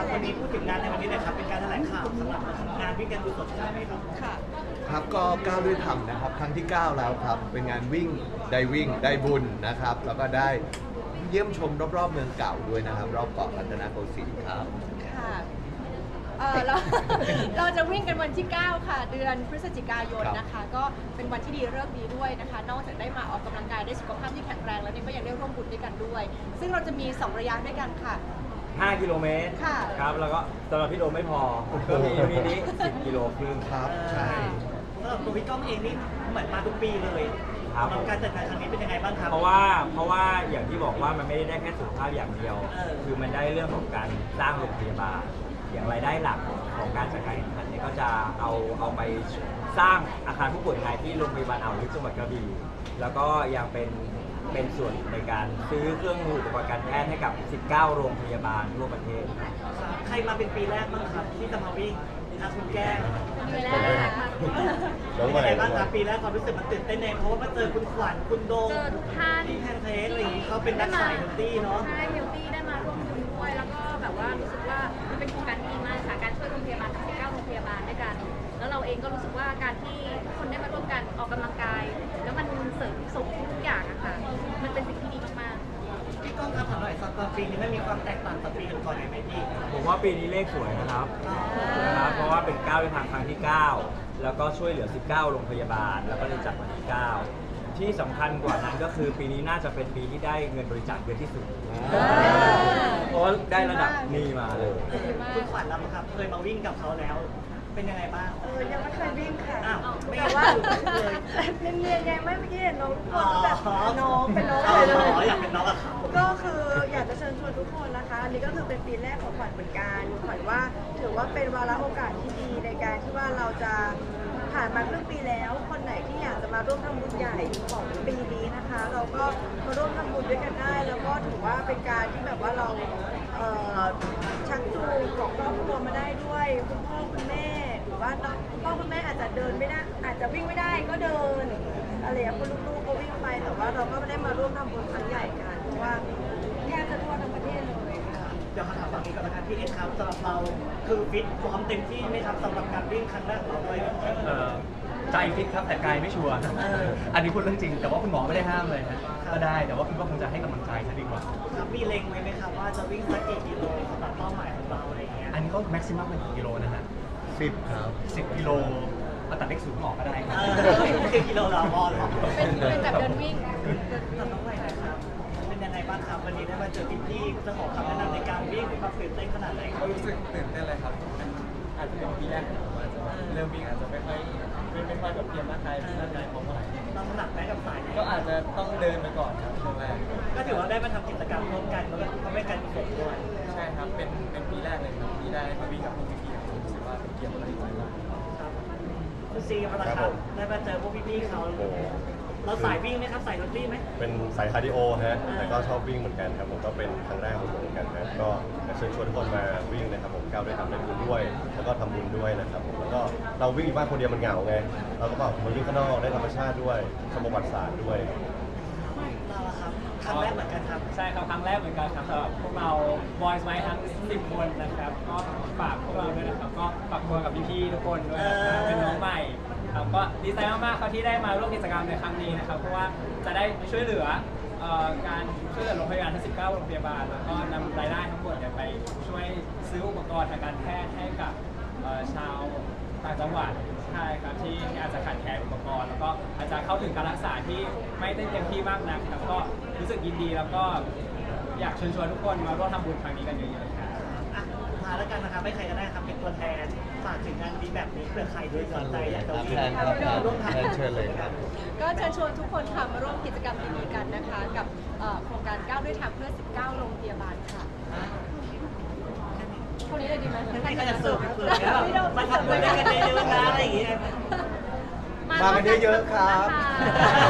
ครับวันนี้พูดถึงงานในวันนี้หน่อยครับเป็นการแถลงข่าวสำหรับงานวิ่งกันดูสดใช่ไหมครับค่ะ ครับก็ก้าวด้วยธรรมนะครับครั้งที่ 9 แล้วครับ เป็นงานวิ่งได้วิ่งได้บุญนะครับ แล้วก็ได้เยี่ยมชมรอบๆเมืองเก่าด้วยนะครับ รอบเกาะรัตนโกสินทร์ครับ ค่ะเออเรา เราจะวิ่งกันวันที่ 9 ค่ะ เดือนพฤศจิกายนครับ นะคะ ก็เป็นวันที่ดีเลิกษ์ดีด้วยนะคะ นอกจากได้มาออกกำลังกายได้สุขภาพที่แข็งแรงแล้วเนี่ยก็ยังได้ร่วมบุญด้วยกันด้วย ซึ่งเราจะมี 2 ระยะด้วยกันค่ะ 5 กิโลเมตรค่ะ ครับแล้วก็สำหรับพี่โดมไม่พอก็มีมินิ10 กิโลครึ่ง ครับใช่ สำหรับตัวพี่ก้องเองนี่เหมือนมาทุกปีเลยครับ สำหรับการจัดงานครั้งนี้เป็นยังไงบ้างครับ เพราะว่าเพราะว่าอย่างที่บอกว่ามันไม่ได้ได้แค่สุขภาพอย่างเดียว เออ คือมันได้เรื่องของการสร้างโรงพยาบาล อย่างรายได้หลักของการจัดการแข่งขันเนี่ยก็จะเอาเอาไปสร้างอาคารผู้ป่วยไทยที่โรงพยาบาลอ่าวลึกจังหวัดกระบี่แล้วก็ยังเป็นเป็นส่วนในการซื้อเครื่องมืออุปกรณ์การแพทย์ให้กับ 19 โรงพยาบาลทั่วประเทศใครมาเป็นปีแรกบ้างครับที่จะมาวิ่งอาคุณแก้มปีแรกค่ะเป็นยังไงบ้างครับปีแรกความรู้สึกมันตื่นเต้นแน่เพราะว่ามาเจอคุณขวัญคุณโดมเจอทุกท่านพี่แพนเค้กอะไรอย่างงี้เขาเป็นนักสายดนตรีเนาะ ใช่เฮลตี้ ว่ารู้สึกว่ามันเป็นโครงการที่ดีมากค่ะการช่วยโรงพยาบาลทั้ง19โรงพยาบาลด้วยกัน แล้วเราเองก็รู้สึกว่าการที่ทุกคนได้มาร่วมกันออกกำลังกาย แล้วมันเสริมส่งทุกอย่างอะค่ะ มันเป็นสิ่งที่ดีมากๆพี่ก้องครับถามหน่อยตอนปีนี้ไม่มีความแตกต่างจากปีก่อนๆไหมพี่ผมว่าปีนี้เลขสวยนะครับนะครับเพราะว่าเป็นก้าวในทางครั้งที่ 9 แล้วก็ช่วยเหลือ 19 โรงพยาบาล แล้วก็เลยจัดวันที่ 9 ที่สำคัญกว่านั้นก็คือปีนี้น่าจะเป็นปีที่ได้เงินบริจาคเยอะที่สุด เพราะว่าได้ระดับนี้มาเลย คุณขวัญเราครับ เคยมาวิ่งกับเขาแล้ว เป็นยังไงบ้าง เออ ยังไม่เคยวิ่งค่ะ อ้าวไม่แต่ว่าเลยเนียนๆไงไม่เมื่อกี้เห็นน้องทุกคอ๋อนแบบน้องเป็นน้องอ๋เลยออยากเป็นน้องกับเขา ก็คืออยากจะเชิญชวนทุกคนนะคะ อันนี้ก็คือเป็นปีแรกของขวัญเหมือนกันขวัญว่าถือว่าเป็นวาระโอกาสที่ดีในการที่ว่าเราจะ ผ่านมาครึ่งปีแล้ว คนไหนที่อยากจะมาร่วมทำบุญใหญ่ของปีนี้นะคะ เราก็มาร่วมทำบุญด้วยกันได้ แล้วก็ถือว่าเป็นการที่แบบว่าเราเอ่อชักจูงของครอบครัวมาได้ด้วยคุณพ่อคุณแม่หรือว่าน้องคุณพ่อคุณแม่อาจจะเดินไม่ได้อาจจะวิ่งไม่ได้ก็เดินอะไรอย่างเงี้ยคุณลูกๆก็วิ่งไปแต่ว่าเราก็ไม่ได้มาร่วมทำบุญครั้งใหญ่กันเพราะว่าแท เดี๋ยวคำถามฝั่งนี้ก่อนนะครับพี่เอ็นครับสำหรับเราคือฟิตพร้อมเต็มที่ไหมครับสำหรับการวิ่งครั้งแรกของเราด้วยเอ่อใจฟิตครับแต่กายไม่ชัวร์เอออันนี้พูดเรื่องจริง แต่ว่าคุณหมอไม่ได้ห้ามเลยนะก็ได้แต่ว่าคิดว่าคงจะให้กำลังใจซะดีกว่า ครับมีเล็งไว้ไหมครับว่าจะวิ่งสักกี่กิโลสำหรับเป้าหมายของเราอะไรอย่างเงี้ยอันนี้ก็แม็กซิมัมเป็นกี่กิโลนะฮะ10ครับ10กิโลมาตัดเลขศูนย์ออกก็ได้คเอรับอไม่กี่กิโลเราพอหรอกเป็นเป็นแบบเดินวิ่งทำน้องใหม่หน่อยครับเป็นยังไงบ้างครับวันนี้ได้มาเจอพี่ๆจะขอคำแนะนำในการ วิ่งหรือความตื่นเต้นขนาดไหนครับก็รู้สึกตื่นเต้นเลยครับเป็นอาจจะเป็นปีแรกของผมอาจจะเริ่มวิ่งอาจจะไม่ค่อยไม่ไม่ค่อยแบบเตรียมร่างกายร่างกายพร้อมเท่าไหร่เราถนัดไหมกับสายนี้ก็อาจจะต้องเดินไปก่อนครับช่วงแรกก็ถือว่าได้มาทำกิจกรรมร่วมกันแล้วก็ทำให้การกุศลด้วยใช่ครับเป็นเป็นปีแรกเลยครับที่ได้มาวิ่งกับพวกพี่ๆผมรู้สึกว่าเป็นเกียรติและดีใจมากครับคุณซีมาแล้วครับได้มาเจอพวกพี่ๆเขาโอ้โห เราสายวิ่งไหมครับสายรถวิ่งไหม เป็นสายคาร์ดิโอฮะอ่าแต่ก็ชอบวิ่งเหมือนกันครับผมก็เป็นครั้งแรกของผมเหมือนกันนะก็อยากเชิญชวนทุกคนมาวิ่งนะครับผมก้าวด้วยทำได้บุญด้วย แล้วก็ทำบุญด้วยนะครับผมแล้วก็เราวิ่งอยู่บ้านคนเดียวมันเหงาไง เราก็บอกมาวิ่งข้างนอกได้ธรรมชาติด้วยชมประวัติศาสตร์ด้วยเราละครับค รั้งแรกเหมือนกันครับ ใช่ครับครั้งแรกเหมือนกันครับสำหรับพวกเรา Boys ไว้ทั้ง 10 คนนะครับ ก็ฝากพวกเราด้วยนะครับ ก็ฝากตัวกับพี่ๆทุกคนด้วยนะครับเป็นน้องใหม่ครับก็ดีใจมากๆครับที่ได้มาร่วมกิจกรรมในครั้งนี้นะครับ เพราะว่าจะได้ช่วยเหลือเอ่อการช่วยเหลือโรงพยาบาลทั้ง 19 โรงพยาบาล แล้วก็นำรายได้ทั้งหมดเนี่ยไปช่วยซื้ออุปกรณ์ทางการแพทย์ให้กับเอ่อชาวต่างจังหวัดใช่ครับที่อาจจะขาดแคลนอุปกรณ์ แล้วก็อาจจะเข้าถึงการรักษาที่ไม่ได้เต็มที่มากนักครับก็ รู้สึกยินดีแล้วก็อยากเชิญชวนทุกคนมาร่วมทำบุญครั้งนี้กันเยอะๆครับ อะมาแล้วกันนะครับไม่ใครก็ได้ครับเป็นตัวแทนฝากถึงงานดีแบบนี้เผื่อใครด้วยสนใจอยากจะวิ่งแทนครับแทนร่วมแททำนเชิญเลยครับ ก็เชิญชวนทุกคนค่ะมาร่วมกิจกรรมดีๆกันนะคะ กับเอ่อโครงการก้าวด้วยธรรมเพื่อ 19 โรงพยาบาลค่ะเท่านี้เลยดีไหมไม่ก็จะเสิร์ฟเผื่อแล้วมาทำบุญด้วยกันเยอะๆนะอะไรอย่างเงี้ย มากันเยอะๆครับนะคะโอเคครับขอบคุณครับ